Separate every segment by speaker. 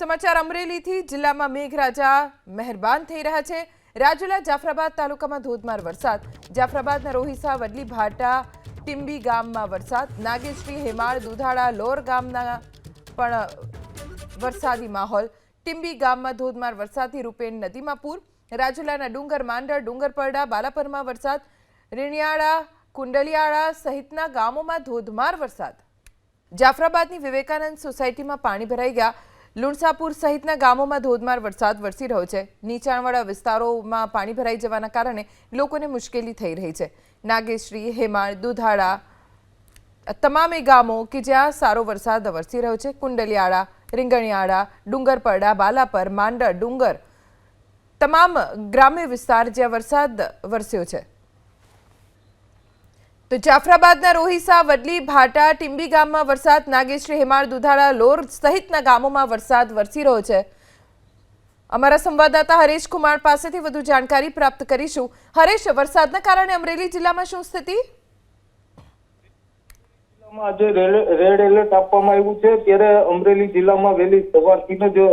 Speaker 1: સમાચાર અમરેલીથી જિલ્લામાં મેઘરાજા મહેરબાન થઈ રહ્યા છે. રાજુલા જાફરાબાદ તાલુકામાં ધોધમાર વરસાદ. જાફરાબાદના રોહિસા, વડલી ભાટા, ટીંબી ગામમાં વરસાદ. નાગેશ્રી, હેમાળ, દુધાળા, લોર ગામના પણ વરસાદી માહોલ. ટીંબી ગામમાં ધોધમાર વરસાદથી રૂપેણ નદીમાં પૂર. રાજુલાના ડુંગર માંડળ, ડુંગરપરડા, બાલાપરમાં વરસાદ. રીણિયાળા, કુંડલિયાળા સહિતના ગામોમાં ધોધમાર વરસાદ. જાફરાબાદની વિવેકાનંદ સોસાયટીમાં પાણી ભરાઈ ગયા. લુણસાપુર સહિતના ગામોમાં ધોધમાર વરસાદ વરસી રહ્યો છે. નીચાણવાળા વિસ્તારોમાં પાણી ભરાઈ જવાના કારણે લોકોને મુશ્કેલી થઈ રહી છે. નાગેશ્રી, હેમાળ, દુધાળા તમામે ગામો કે જ્યાં સારો વરસાદ વરસી રહ્યો છે. કુંડલિયાળા, રીંગણિયાળા, ડુંગરપરડા, બાલાપર માંડળ ડુંગર, તમામ ગ્રામ્ય વિસ્તાર જ્યાં વરસાદ વરસ્યો છે. તો જાફરાબાદના રોહિસા, વડલી, ભાટા, ટીંબી ગામમાં વરસાદ, નાગેશ્રી, હેમાળ, દુધાળા, લોર સહિતના ગામોમાં વરસાદ વરસી રહ્યો છે. અમારા સંવાદદાતા હરેશ કુમાર પાસેથી વધુ જાણકારી પ્રાપ્ત કરીશું. હરેશ, વરસાદના કારણે અમરેલી જિલ્લામાં શું સ્થિતિ?
Speaker 2: આજે રેડ એલર્ટ આપવામાં આવ્યું છે. ત્યારે અમરેલી જિલ્લામાં વહેલી સવારથી જ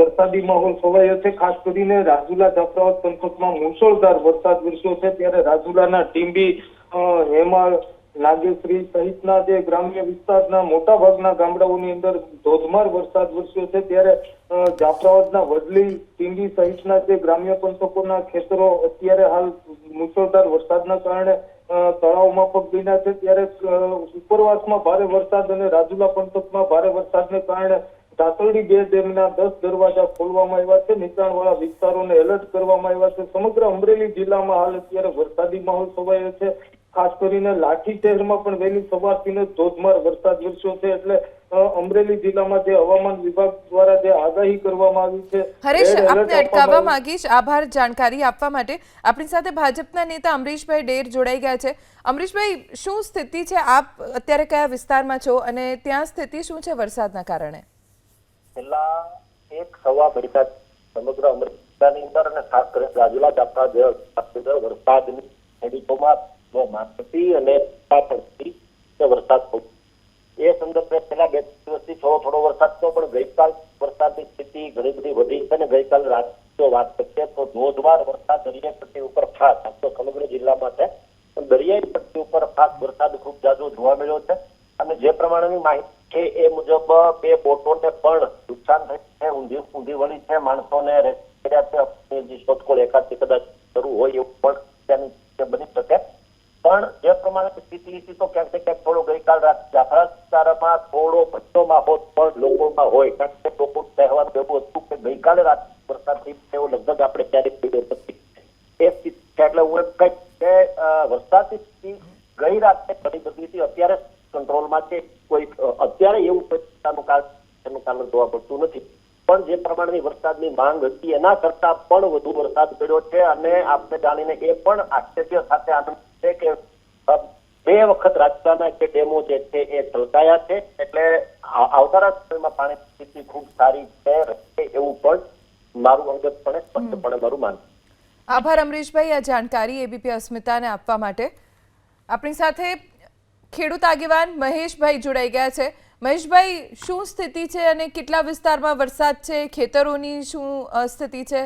Speaker 2: વરસાદી માહોલ છવાયો છે. ખાસ કરીને રાજુલા, જાફરાબાદ પંથકમાં મુશળધાર વરસાદ વરસ્યો છે. ત્યારે રાજુલાના ટીંબી હેમાળ નાગેશ્રી સહિતના જે ગ્રામ્ય વિસ્તારના મોટા ભાગના ગામડાઓની અંદર ધોધમાર વરસાદ વરસ્યો છે. ત્યારે જાફરાબાદના વડલી ટીંબી સહિતના જે ગ્રામ્ય પંથકોના ખેતરો અત્યારે હાલ મુશળધાર વરસાદના કારણે તળાવમાં પગ છે. ત્યારે ઉપરવાસમાં ભારે વરસાદ અને રાજુલા પંથકમાં ભારે વરસાદને કારણે ધાસરડી બે ડેમના દસ દરવાજા ખોલવામાં આવ્યા છે. નીચાણવાળા વિસ્તારોને એલર્ટ કરવામાં આવ્યા છે. સમગ્ર અમરેલી જિલ્લામાં હાલ અત્યારે વરસાદી માહોલ છવાયો છે. ખાસ કરીને લાઠી શહેરમાં પણ વહેલી સવારથી જ ધોધમાર વરસાદ વરસ્યો છે એટલે અમરેલી જિલ્લામાં જે હવામાન વિભાગ દ્વારા જે આગાહી કરવામાં આવી છે
Speaker 1: હરેશ આપને અટકાવવા માંગીશ. આભાર જાણકારી આપવા માટે. આપણી સાથે ભાજપના નેતા અમરીશભાઈ ડેર જોડાઈ ગયા છે. અમરીશભાઈ શું સ્થિતિ છે? આપ અત્યારે કયા વિસ્તારમાં છો અને ત્યાં સ્થિતિ શું છે વરસાદના કારણે?
Speaker 3: છેલ્લા એક સવા મહિના સમગ્ર અમરેલીની અંદર અને ખાસ કરીને રાજુલા જાપતા જે વરસાદની ખેડૂતોમાં બહુ અને કે વરસાદ. એ સંદર્ભે પેલા બે દિવસથી થોડો થોડો વરસાદ થયો, પણ ગઈકાલ વરસાદની સ્થિતિ ઘણી બધી વધી છે અને ગઈકાલ રાત જો વાત કરીએ તો ધોધમાર વરસાદ દરિયાઈ પટ્ટી ઉપર ખાસ આમ તો સમગ્ર જિલ્લામાં છે. પણ દરિયાઈ પટ્ટી ઉપર ખાસ વરસાદ ખૂબ જાજો જોવા મળ્યો છે. અને જે પ્રમાણેની માહિતી છે એ મુજબ બે બોટોને પણ નુકસાન થયું છે, ઊંધી ઊંધી વળી છે, માણસોને rescue કર્યા છે શોધખોળ એકાદથી કદાચ શરૂ હોય એવું પણ બની શકે. પણ જે પ્રમાણે સ્થિતિ હતી તો ક્યાંક ને ક્યાંક થોડો ગઈકાલ રાત જાફરા વિસ્તારમાં થોડો ભટ્ટો માહોલ પણ લોકોમાં હોય. કારણ કે લોકો કહેવાનું એવું હતું કે ગઈકાલે રાત વરસાદ થઈ લગભગ આપણે ક્યારેક પીડ્યો નથી. એ સ્થિતિ એટલે હું એમ કહીશ કે વરસાદની સ્થિતિ ગઈ રાતે ઘણી બધી હતી. અત્યારે કંટ્રોલમાં છે. કોઈ અત્યારે એવું કોઈ કારણ એનું કારણ જોવા મળતું નથી. વરસાદની માંગ હતી. એના કરતા પણ વધુ વરસાદ પડ્યો છે અને આપણે જાણીને એ પણ આશ્ચર્ય સાથે આનંદ છે કે બે વખત રાજસ્થાનના જે ડેમો જે છે એ છલકાયા છે. એટલે આવનારા સમયમાં પાણીની સ્થિતિ ખૂબ સારી છે એવું પણ મારું અંગતપણે સ્પષ્ટપણે મારું માનવું
Speaker 1: આભાર અમરીશભાઈ આ જાણકારી એબીપી અસ્મિતાને આપવા માટે. આપણી સાથે ખેડૂત આગેવાન મહેશભાઈ જોડાઈ ગયા છે. મહેશભાઈ, શું સ્થિતિ છે અને કેટલા વિસ્તારમાં વરસાદ છે? ખેતરોની શું સ્થિતિ છે?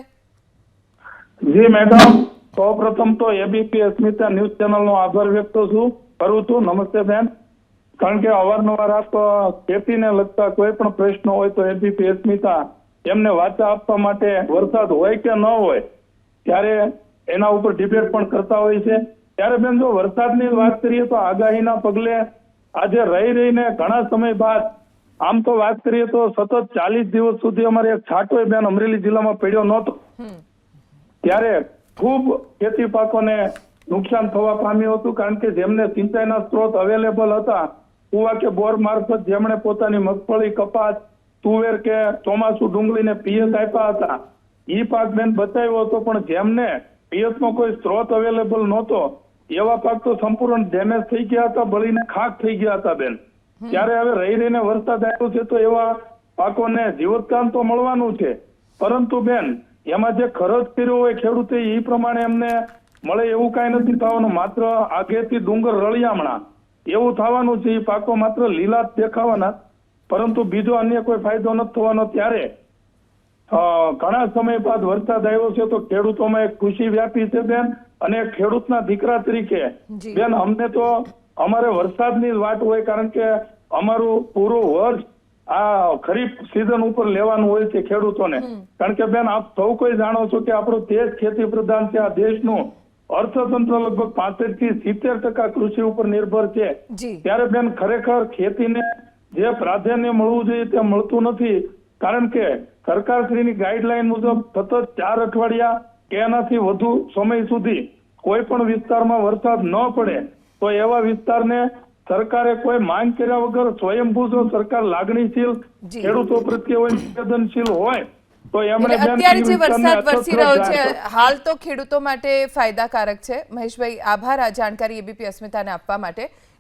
Speaker 4: જી, મેડમ. સૌપ્રથમ તો એબીપી અસ્મિતા ન્યૂઝ ચેનલનો આભાર વ્યક્ત છું. કરું છું. નમસ્તે, બેન. કારણ કે અવારનવાર આપ ખેતીને લગતા કોઈ પણ પ્રશ્નો હોય તો એબીપી અસ્મિતા એમને વાચા આપવા માટે વરસાદ હોય કે ન હોય, ત્યારે એના ઉપર ડિબેટ પણ કરતા હોય છે. ત્યારે બેન, જો વરસાદની વાત કરીએ તો આગાહીના પગલે આજે રહી રહીને ઘણા સમય બાદ આમ તો વાત કરીએ તો સતત ચાલીસ દિવસ સુધી અમારે એક છાંટોય બેન અમરેલી જિલ્લામાં પડ્યો નહોતો. ત્યારે ખૂબ ખેતી પાકોને નુકસાન થવા પામ્યું હતું કારણ કે જેમને સિંચાઈના સ્ત્રોત અવેલેબલ હતા કુવા કે બોર મારફત જેમણે પોતાની મગફળી કપાસ તુવેર કે ચોમાસુ ડુંગળીને પિયત આપ્યા હતા. ઈ પાક બેન બચાવ્યો હતો પણ જેમને પિયતનો કોઈ સ્ત્રોત અવેલેબલ નહોતો એવા પાક તો સંપૂર્ણ ડેમેજ થઈ ગયા હતા બળીને ખાક થઈ ગયા હતા બેન. ત્યારે હવે રહી રહીને વરસાદ આવ્યો છે તો એવા પાકોને જીવતકાન તો મળવાનું છે. પરંતુ બેન એમાં જે ખર્ચ કર્યો હોય ખેડૂતે એ પ્રમાણે એમને મળે એવું કાંઈ નથી થવાનું. માત્ર આગેથી ડુંગર રળિયામણા. એવું થવાનું છે એ પાકો માત્ર લીલા જ દેખાવાના. પરંતુ બીજો અન્ય કોઈ ફાયદો નથી થવાનો ત્યારે. ઘણા સમય બાદ વરસાદ આવ્યો છે તો ખેડૂતોમાં એક ખુશી વ્યાપી છે બેન. અને ખેડૂતના દીકરા તરીકે બેન અમને તો અમારે વરસાદની વાટ હોય કારણ કે અમારું પૂરું વર્ષ આ ખરીફ સિઝન ઉપર લેવાનું હોય છે ખેડૂતોને. કારણ કે બેન આપ સૌ કોઈ જાણો છો કે આપણો દેશ ખેતી પ્રધાન છે આ દેશનું અર્થતંત્ર લગભગ પાસઠથી સિત્તેર ટકા કૃષિ ઉપર નિર્ભર છે. ત્યારે બેન ખરેખર ખેતીને જે પ્રાધાન્ય મળવું જોઈએ તે મળતું નથી. કારણ કે સરકારશ્રીની ગાઈડલાઈન મુજબ સતત ચાર અઠવાડિયા કે એનાથી વધુ સમય સુધી કોઈ પણ વિસ્તારમાં વરસાદ ન પડે તો એવા વિસ્તારને સરકારે કોઈ માંગ કર્યા વગર સ્વયંભૂ જો સરકાર લાગણીશીલ ખેડૂતો પ્રત્યે હોય સંવેદનશીલ હોય તો એમણે
Speaker 1: અત્યારે જે વરસાદ વરસી રહ્યો છે હાલ તો ખેડૂતો માટે ફાયદાકારક છે. મહેશભાઈ આભાર. આ જાણકારી એબીપી અસ્મિતાને આપવા માટે.